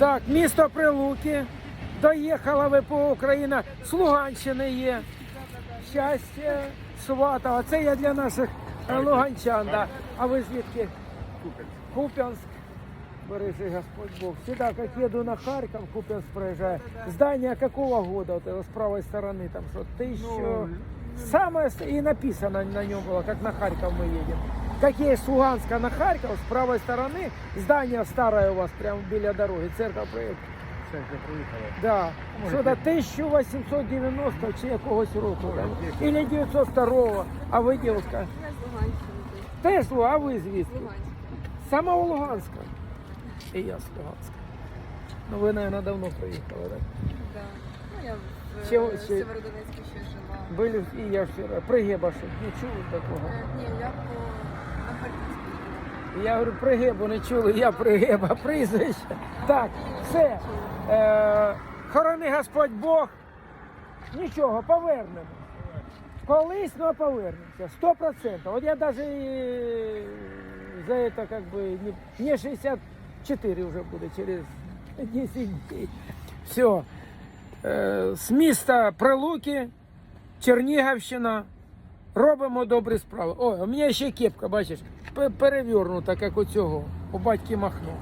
Так, місто Прилуки. Доїхала ВПО Україна з Луганщини є. Щастя, Сватова. Це я для наших е, луганчан. Да. А ви звідки? Куп'янск. Бережи Господь Бог. Всегда, как еду на Харьков, Куп'янск проезжаю. Здание какого года? Вот это с правой стороны, там что, тысячу... Самое, с- и написано на нем было, как на Харьков мы едем. Как есть с Луганска на Харьков, с правой стороны, здание старое у вас, прямо біля дороги, церковь проехала. Да. Що до 1890 чи якогось року. Или 902 А ви, дівчинка? Я з а ви звідки? Луганська. Самого Луганська. І я з Луганська. Ну ви, мабуть, давно приїхали, так? Да. Ну, я в Ще- е, ще- Сєвєродонецьку ще жила. Були і я вчора. Пригеба, щоб не чули такого. Е, Ні, я по. Я говорю, пригебу не чули, я пригеба, прізвище. Так, все. Е, хорони Господь Бог. Нічого, повернемо. Колись, ну повернемося. Сто процентов. От я і за это как бы не, мне 64 вже буде через 10 днів. Все. З міста Прилуки, Чернігівщина. Робимо добрі справи. Ой, у мене ще кепка, бачиш, перевернута, як у цього. У батьки махно.